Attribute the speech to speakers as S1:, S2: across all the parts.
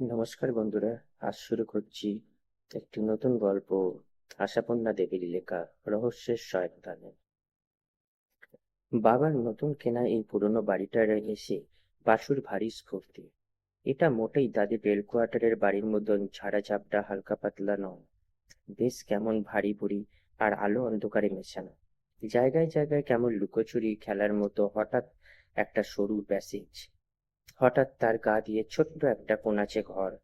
S1: নমস্কার বন্ধুরা, আজ শুরু করছি একটি নতুন গল্প আশাপূর্ণা দেবীর লেখা রহস্যের শয়তানে বাবার নতুন কেনা এই পুরনো বাড়িটার এসে বাসুর ভারী স্ফূর্তি। এটা মোটেই দাদি রেল কোয়ার্টারের বাড়ির মতন ঝাড়া ঝাপটা হালকা পাতলা নয়। বেশ কেমন ভারী ভুরি আর আলো অন্ধকারে মেশানো। জায়গায় জায়গায় কেমন লুকোচুরি খেলার মতো হঠাৎ একটা সরু প্যাসেজ। হঠাৎ তার গা দিয়ে ছোট্ট একটা কোনাচে ঘর।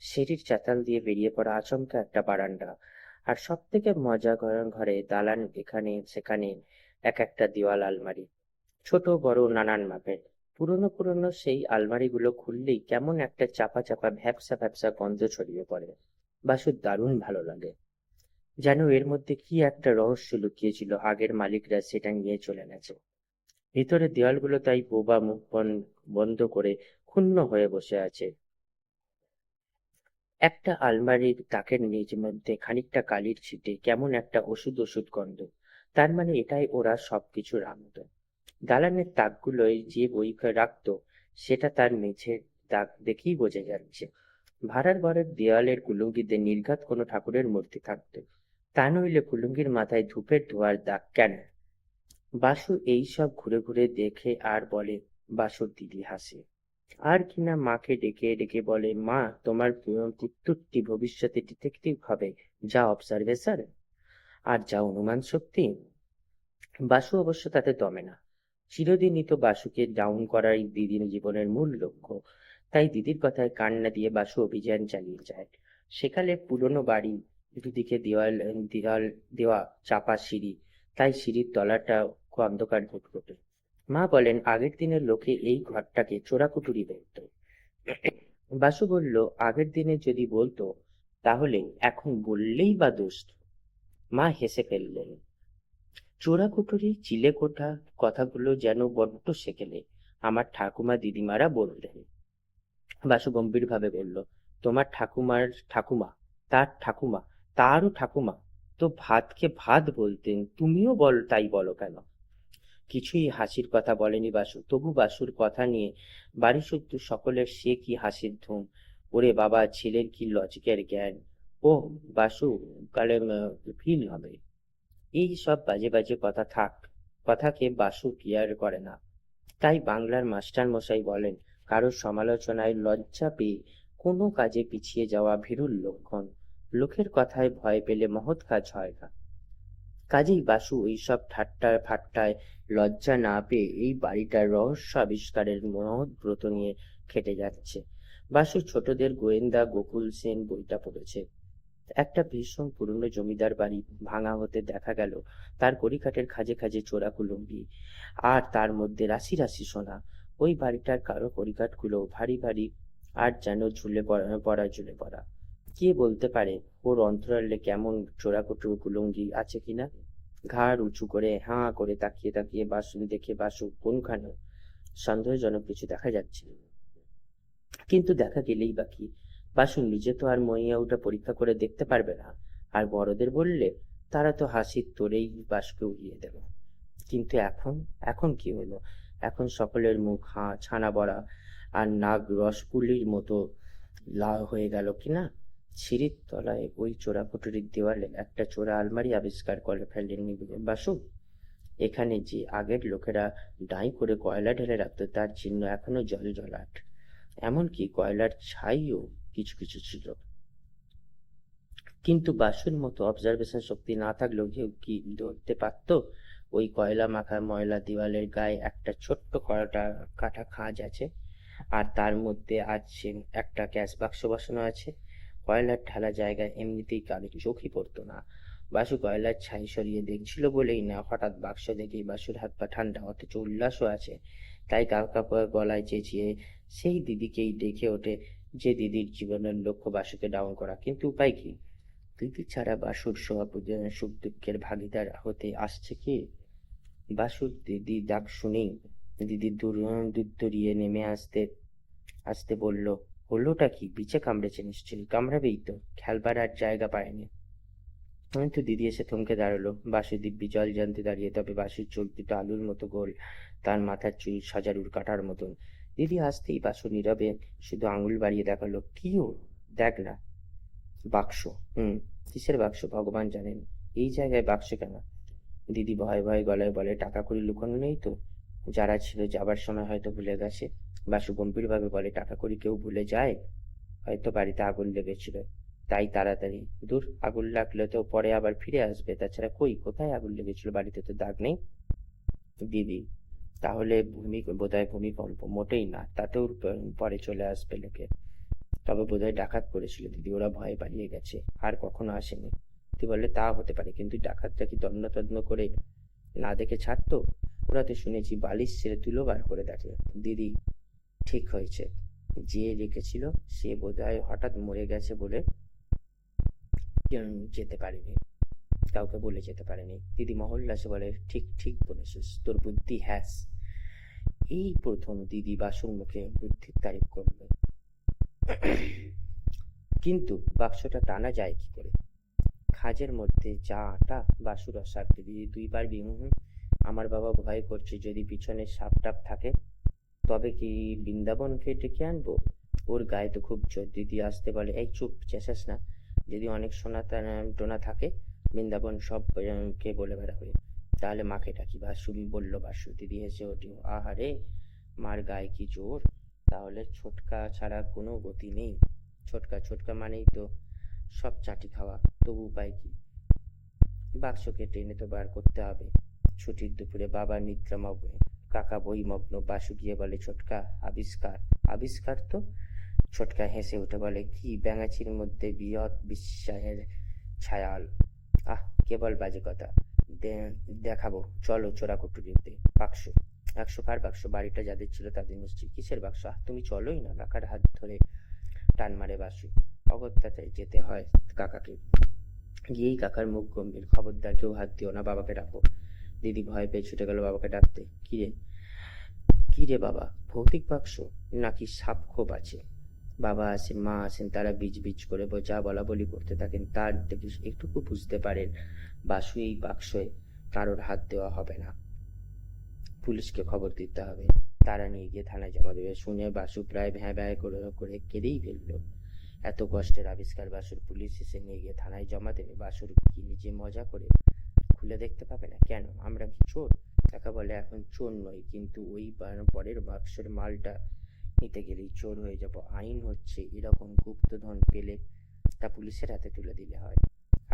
S1: সিঁড়ির চাতাল দিয়ে বেরিয়ে পড়া আচমকা একটা বারান্দা। আর সব থেকে মজা ঘর- দালান এখানে, সেখানে, এক একটা দেওয়াল, আলমারি। ছোট, বড়, নানান মাপের। পুরনো পুরনো সেই আলমারিগুলো খুললেই কেমন একটা চাপা চাপা, ভ্যাপসা ভ্যাপসা গন্ধ ছড়িয়ে পড়ে। বাসুর দারুণ ভালো লাগে। যেন এর মধ্যে কি একটা রহস্য লুকিয়েছিল আগের মালিকরা সেটা নিয়ে চলে গেছে। ভিতরে দেওয়ালগুলো তাই বোবা মুখ বন্ধ করে ক্ষুণ্ণ হয়ে বসে আছে। একটা আলমারির তাকের নিচ মধ্যে খানিকটা কালির ছিটে কেমন একটা ওষুধ ওষুধ গন্ধ। তার মানে এটাই ওরা সবকিছু রাখতো দালানের তাকগুলোয় যে বই রাখতো, সেটা তার মেঝের তাক দেখেই বোঝা যাচ্ছে। ভাড়ার ঘরের দেওয়ালের কুলুঙ্গিতে নির্ঘাত কোনো ঠাকুরের মূর্তি থাকতো। তা নইলে কুলুঙ্গির মাথায় ধূপের ধোয়ার দাগ কেন? বাসু এই সব ঘুরে ঘুরে দেখে আর বলে, বাসুর দিদি হাসে। আর কিনা মাকে ডেকে ডেকে বলে, মা, তোমার পুত্রটি ভবিষ্যতে ডিটেকটিভ হবে। যা অবজারভেশন আর যা অনুমান শক্তি। বাসু অবশ্য তাতে দমে না। চিরদিনই তো বাসুকে ডাউন করাই দিদির জীবনের মূল লক্ষ্য। তাই দিদির কথায় কান্না দিয়ে বাসু অভিযান চালিয়ে যায়। সেকালে পুরনো বাড়ি, দুদিকে দেওয়াল দেওয়াল, দেওয়া চাপা সিঁড়ি। তাই সিঁড়ির তলাটা অন্ধকার ঘুটঘুটে মা বলেন, আগের দিনের লোকে এই ঘরটাকে চোরাকুটুরি বলতো। বাসু বলল, আগের দিনে যদি বলতো, তাহলে এখন বললেই বা দোষ মা হেসে ফেললেন, চোরাকুটুরি, চিলেকোঠা কথাগুলো যেন বড্ড সেকেলে, আমার ঠাকুমা দিদিমারা বললেন। বাসু গম্ভীরভাবে বলল, তোমার ঠাকুমার ঠাকুমা, তার ঠাকুমা, তারও ঠাকুমা, তো ভাতকে ভাত বলতেন, তুমিও বল, তাই বলো কেন? কিছুই হাসির কথা বলেনি বাসু। তবু বাসুর কথা নিয়ে বাড়ি শুদ্ধ সকলের সে কি হাসির ধুম? ওরে বাবা, ছেলের কি লজিকের জ্ঞান? ও বাসু কালে ফিল হবে। এই সব বাজে বাজে কথা থাক, কথাকে বাসু কেয়ার করে না। তাই বাংলার মাস্টার মশাই বলেন, কারোর সমালোচনায় লজ্জা পেয়ে কোনো কাজে পিছিয়ে যাওয়া ভীরুর লক্ষণ। লোকের কথায় ভয় পেলে মহৎ কাজ হয় না। কাজেই বাসু, এইসব ঠাট্টা ফাট্টায় লজ্জা না পেয়ে এই বাড়িটার রহস্য আবিষ্কারের মহৎ ব্রত নিয়ে খেটে যাচ্ছে। বাসু, ছোটদের গোয়েন্দা গোকুল সেন বইটা পড়েছে। একটা ভীষণ পুরনো জমিদার বাড়ি ভাঙা হতে দেখা গেল। তার কড়িকাঠের খাজে খাজে চোরা কুলুঙ্গি আর তার মধ্যে রাশি রাশি সোনা। ওই বাড়িটার কারও কড়িকাঠগুলো ভারী ভারী, আর যেন ঝুলে পড়া পড়া, ঝুলে পড়া। কে বলতে পারে? ওর অন্তরালে কেমন চোরাকুটু কুলুঙ্গি আছে কিনা ঘাড় উঁচু করে হাঁ করে তাকিয়ে তাকিয়ে বাসু দেখে বাসু কোনখানে? সন্দেহজনক কিছু দেখা যাচ্ছে। কিন্তু দেখা গেলেই বাকি বাসু নিজে তো আর মইয়া ওটা পরীক্ষা করে দেখতে পারবে না। আর বড়দের বললে, তারা তো হাসির তোরেই বাসুকে উড়িয়ে দেবে। কিন্তু এখন? এখন কি হলো? এখন সকলের মুখ হাঁ, ছানা বড়া আর নাক রসপুলির মতো লাল হয়ে গেল কিনা সিঁড়ির তলায় ওই চোরাকুটুরির দেওয়ালে একটা চোরা আলমারি আবিষ্কার করে ফেলেননি বাসু। এখানে যে আগের লোকেরা ডাই করে কয়লা ঢেলে রাখতো, তার চিহ্ন এখনও জল জলাট। এমনকি কয়লার ছাইও কিছু কিছু ছিল। কিন্তু বাসুর মতো অবজারভেশন শক্তি না থাকলেও কেউ কি ধরতে পারতো? ওই কয়লা মাখা ময়লা দেওয়ালের গায়ে একটা ছোট্ট কয়টা কাটা খাঁজ আছে, আর তার মধ্যে আছে একটা ক্যাশ বাক্স বসানো আছে। কয়লার ঢালা জায়গায় এমনিতেই কারোর চোখই পড়তো না। বাসু কয়লার ছাই সরিয়ে দেখছিল বলেই না, হঠাৎ বাক্স দেখেই বাসুর হাত পা ঠান্ডা, অথচ উল্লাসও আছে। তাই কাকা গলায় চেঁচিয়ে সেই দিদিকেই ডেকে ওঠে যে দিদির জীবনের লক্ষ্য বাসুকে ডাউন করা। কিন্তু উপায় কি? দিদি ছাড়া বাসুর সভাপতি সুখ দুঃখের ভাগিদার হতে আসছে কি? বাসুর দিদি ডাক শুনেই দিদি দূর দূরিয়ে নেমে আসতে আসতে বলল হলোটা কি? বিচে কামড়েছে নিশ্চয়ই। কামড়াবেই তো। খেলবার আর জায়গা পায়নি। কিন্তু দিদি এসে থমকে দাঁড়াল। বাসু দিব্যি জল জানতে দাঁড়িয়ে, তবে বাসুর চোখ দুটো আলুর মতো গোল। তার মাথার চুল সাজারুর কাটার মতন। দিদি আসতেই বাসু নীরবে শুধু আঙুল বাড়িয়ে দেখাল, কি ও? দেখ না। বাক্স। হুম, কিসের বাক্স? ভগবান জানেন। এই জায়গায় বাক্স কেন? দিদি ভয়ে ভয়ে গলায় বলে, টাকা কড়ি লুকানো নেই তো? যারা ছিল যাবার সময় হয়তো ভুলে গেছে। বাসু গম্ভীরভাবে বলে, টাকা কড়ি কেউ ভুলে যায়? হয়তো বাড়িতে আগুন লেগেছিল। তাই তাড়াতাড়ি। দূর, আগুন লাগলে তো পরে আবার ফিরে আসবে। তাছাড়া কই, কোথায় আগুন লেগেছিল? বাড়িতে তো দাগ নেই। দিদি, তাহলে ভূমি, বোধহয় ভূমিকম্প, মোটেই না, তাতেও পরে চলে আসবে লোকে। তবে বোধহয় ডাকাত করেছিল দিদি, ওরা ভয়ে পালিয়ে গেছে, আর কখনো আসেনি। তুই বললে, তা হতে পারে, কিন্তু ডাকাতটা কি তন্ন করে না দেখে ছাড়তো? ওরা তো শুনেছি, বালিশ ছেড়ে তুলো বার করে দেখে। দিদি ঠিক হয়েছে। যে রেখেছিল সে বোধহয় হঠাৎ মরে গেছে বলে যেতে পারেনি। কাউকে বলে যেতে পারেনি। দিদি মহল্লাসে বলে, ঠিক ঠিক বলেছিস, তোর বুদ্ধি হ্যাস। এই প্রথম দিদি বাসুর মুখে বুদ্ধির তারিফ করল। কিন্তু বাক্সটা টানা যায় কি করে? খাজের মধ্যে যা আটা, বাসুর অসাধ্য দিদি দুই পারবি হুম হুম। আমার বাবা ভয় করছে যদি পিছনে সাপ টাপ থাকে। তবে কি বৃন্দাবন বৃন্দাবনকে ডেকে আনব? ওর গায়ে তো খুব জোর দিদি আসতে বলে এই চুপ, চেঁচাস না। যদি অনেক সোনা টোনা থাকে, বৃন্দাবন সব কে বলে বেড়াবে তাহলে মাকে ডাকি। বাসু বলল, বাসু দিদি হেসে ওঠে। আহারে, মার গায়ে কি জোর? তাহলে ছোটকা ছাড়া কোনো গতি নেই। ছোটকা ছোটকা মানেই তো সব চাটি খাওয়া। তবু উপায় কি? বাক্সকে টেনে তো বার করতে হবে। ছুটির দুপুরে বাবা নিদ্রামগ্ন কাকা বইমগ্ন বাসু গিয়ে বলে, ছোটকা, আবিষ্কার। আবিষ্কার তো? ছোটকা হেসে উঠে বলে, কি ব্যাঙাচির মধ্যে বৃহৎ বিশ্বাসের ছায়াল? আহ কেবল বাজে কথা? দেখাবো। চলো, চোরা কুটুরিতে। বাক্স। একশো কার বাক্স? বাড়িটা যাদের ছিল তাদের নিশ্চয়ই। কিসের বাক্স? আহ, তুমি চলোই না। কাকার হাত ধরে টান মারে বাসু। অগত্যাচায় যেতে হয় কাকাকে। গিয়েই কাকার মুখ গম্ভীর। খবরদার কেউ হাত দিও না, বাবাকে ডাকো। দিদি ভয় পেয়ে ছুটে গেল বাবাকে ডাকতে। কিরে কিরে বাবা? ভৌতিক বাক্স? নাকি সাপ খোপ আছে? বাবা আসেন মা আসেন, তারা বিজ বিজ করে যা বলা বলি করতে থাকেন। তার দেখে একটুকু বুঝতে পারেন, বাসু এই বাক্সে কারোর হাত দেওয়া হবে না। পুলিশকে খবর দিতে হবে। তারা নিয়ে গিয়ে থানায় জমা দেবে। শুনে বাসু প্রায় ভ্যাঁ ভ্যাঁ করে করে কেঁদেই ফেলল। এত কষ্টের আবিষ্কার বাসুর পুলিশ এসে নিয়ে গিয়ে থানায় জমা দেবে। বাসুর কি নিজে মজা করে খুলে দেখতে পাবে না। কেন? আমরা কি চোর? কাকা বলে এখন চোর নই, কিন্তু ওই পরের বাক্সের মালটা নিতে গেলেই চোর হয়ে যাব। আইন হচ্ছে এরকম গুপ্তধন পেলে তা পুলিশের হাতে তুলে দিলে হয়।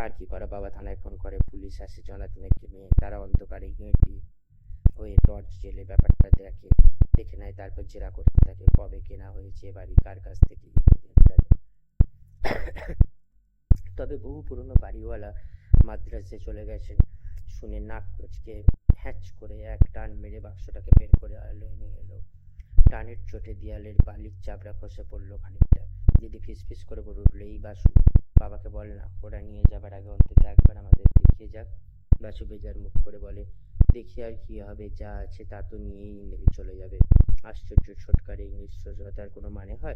S1: আর কি করা? বাবা থানায় ফোন করে, পুলিশ আসে জনাতনেকে নিয়ে তারা অন্ধকারে হেঁটে হয়ে টর্চ জেলে ব্যাপারটা দেখে দেখে নেয়, তারপর জেরা করতে থাকে কবে কেনা হয়েছে বাড়ি কার কাছ থেকে। তবে বহু পুরনো বাড়িওয়ালা মাদ্রাসে চলে গেছেন। শুনে নাক কুচকে হ্যাচ করে এক টান মেরে বাক্সটাকে বের করে আলো নিয়ে এলো। টানের চোটে দেয়ালের বালির চাপড়া খসে পড়ল খানিকটা। দিদি ফিস ফিস করে বলে উঠল, এই বাসু, বাবাকে বল না, ওরা নিয়ে যাবার আগে অন্তত একবার আমাদের দেখিয়ে যাক। বাসু বেজার মুখ করে বলে, দেখি আর কি হবে, যা আছে তা তো নিয়েই নেবে, চলে যাবে। আশ্চর্য ছোটকার এই নিশ্চয়তার কোনো মানে হয়?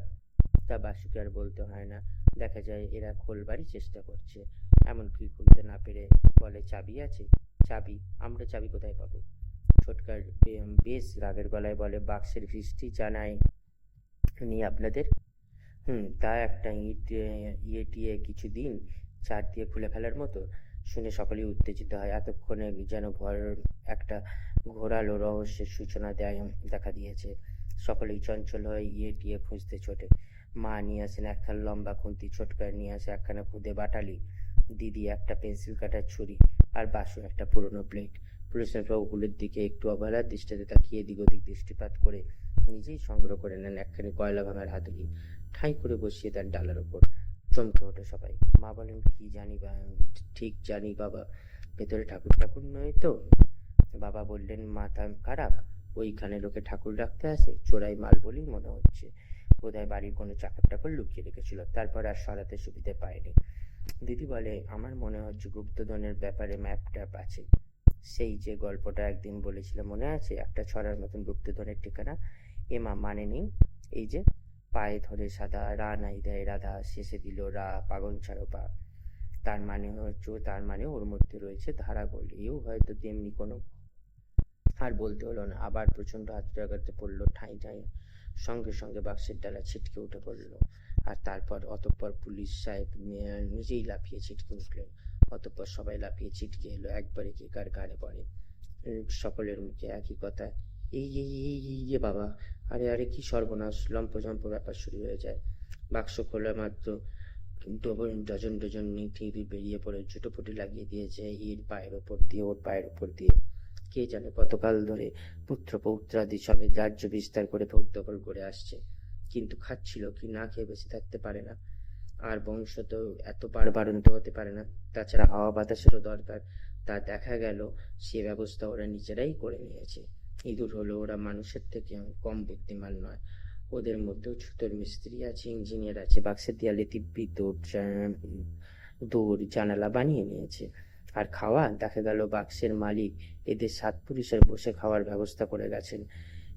S1: তা বাসুকে আর বলতে হয় না। দেখা যায় এরা খোলবারই চেষ্টা করছে। এমনকি খুলতে না পেরে বলে, চাবি আছে? চাবি? আমরা চাবি কোথায় পাবো? ছোটকার বেশ রাগের গলায় বলে, বাক্সের হিস্ট্রি জানাই নি আপনাদের? হুম, তা একটা ইট ইয়ে টিয়ে কিছু দিন চার দিয়ে খুলে ফেলার মতো? শুনে সকলেই উত্তেজিত হয়। এতক্ষণে যেন ঘর, একটা ঘোরালো রহস্যের সূচনা দেয়, দেখা দিয়েছে। সকলেই চঞ্চল হয়ে ইয়ে টিয়ে খুঁজতে ছোটে। মা নিয়ে আসেন একখান লম্বা খুন্তি। ছোটকার নিয়ে আসে একখানা খুদে বাটালি। দিদি একটা পেন্সিল কাটার ছুরি আর বাসু একটা পুরনো প্লেট পুলিশের ওগুলোর দিকে একটু অবহেলার দৃষ্টিতে তাকিয়ে দিক ওদিক দৃষ্টিপাত করে নিজেই সংগ্রহ করে নেন একখানি কয়লা ভাঙার হাতুড়ি, ঠাঁই করে বসিয়ে দেন ডালার ওপর চমকে ওঠে সবাই। মা বলেন, কি জানি বা, ঠিক জানি বাবা, ভেতরে ঠাকুর ঠাকুর নয় তো? বাবা বললেন মাথা খারাপ। ওইখানে লোকে ঠাকুর রাখতে আসে, চোরাই মাল বলেই মনে হচ্ছে। বোধহয় বাড়ির কোনো চাকর টাকর লুকিয়ে রেখেছিল। তারপর আর সরাতে সুবিধে পায়নি। দিদি বলে, আমার মনে হচ্ছে গুপ্তধনের ব্যাপারে ম্যাপ ট্যাপ আছে। সেই যে গল্পটা একদিন বলেছিল, মনে আছে? একটা ছড়ার মতন গুপ্তধনের ঠিকানা। এমা মানে নেই। এই যে, পায়ে ধরে সাদা রা নাই দেয় রাধা, শেষে দিল রা পাগল ছাড়ো পা তার মানে হচ্ছে, তার মানে ওর মধ্যে রয়েছে ধারাগোল এও হয়তো তেমনি কোনো। আর বলতে হলো না, আবার প্রচণ্ড হাত জাগাতে পড়ল, ঠাঁই ঠাঁই। সঙ্গে সঙ্গে বাক্সের ডালা ছিটকে উঠে পড়ল। আর তারপর অতঃপর পুলিশ সাহেব নিজেই লাফিয়ে ছিটকে উঠলেন। অতঃপর সবাই লাফিয়ে ছিটকে এলো, একবারে কে কার গাড়ে পড়ে। সকলের মুখে একই কথা, এই এই এই এই যে বাবা, আরে আরে, কি সর্বনাশ, লম্প লম্পজম্প ব্যাপার শুরু হয়ে যায়। বাক্স খোলা মাত্র ডজন ডজন নিথিবি বেরিয়ে পড়ে জুটোপুটি লাগিয়ে দিয়েছে এর পায়ের ওপর দিয়ে ওর পায়ের ওপর দিয়ে। কে জানে কতকাল ধরে পুত্র পৌত্রাদি সবে রাজ্য বিস্তার করে ভোগ দখল করে আসছে। কিন্তু খাচ্ছিল কি না খেয়ে বেঁচে থাকতে পারে না। আর বংশ তো এত বাড়বাড়ন্ত হতে পারে না। তাছাড়া হাওয়া বাতাসেরও দরকার। তা দেখা গেল, সে ব্যবস্থা ওরা নিজেরাই করে নিয়েছে। ইঁদুর হলো ওরা মানুষের থেকে কম বুদ্ধিমান নয়। ওদের মধ্যেও ছুতোর মিস্ত্রি আছে, ইঞ্জিনিয়ার আছে, বাক্সের দেয়ালে দৌড় দৌড় জানালা বানিয়ে নিয়েছে। আর খাওয়া? দেখা গেল বাক্সের মালিক এদের সাত পুরুষের বসে খাওয়ার ব্যবস্থা করে গেছেন।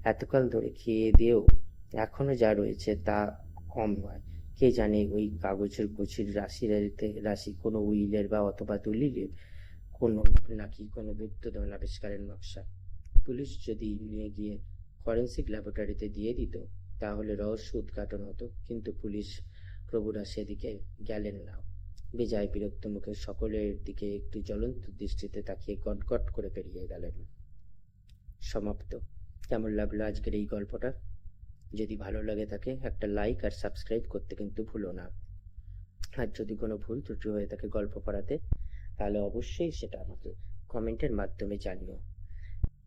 S1: এতকাল ধরে খেয়ে দিয়েও এখনও যা রয়েছে তা কম নয়। কে জানে ওই কাগজের কুচির রাশি রাশি কোনো উইলের বা অথবা দলিলের কোনো নাকি কোনো গুপ্তধন আবিষ্কারের নকশা। পুলিশ যদি নিয়ে গিয়ে ফরেন্সিক ল্যাবরেটরিতে দিয়ে দিত, তাহলে রহস্য উদ্ঘাটন হতো, কিন্তু পুলিশ প্রভুরা সেদিকে গেলেন না। বেজায় বিরক্ত মুখে সকলের দিকে একটু জ্বলন্ত দৃষ্টিতে তাকিয়ে গটগট করে পেরিয়ে গেলেন। সমাপ্ত। কেমন লাগল আজকের এই গল্পটা? যদি ভালো লাগে থাকে একটা লাইক আর সাবস্ক্রাইব করতে কিন্তু ভুলো না। আর যদি কোনো ভুল ত্রুটি হয়ে থাকে গল্প পড়াতে, তাহলে অবশ্যই সেটা আমাকে কমেন্টের মাধ্যমে জানিও।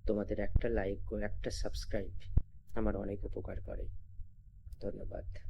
S1: তোমাদের একটা লাইক ও একটা সাবস্ক্রাইব আমার অনেক উপকার করে। ধন্যবাদ।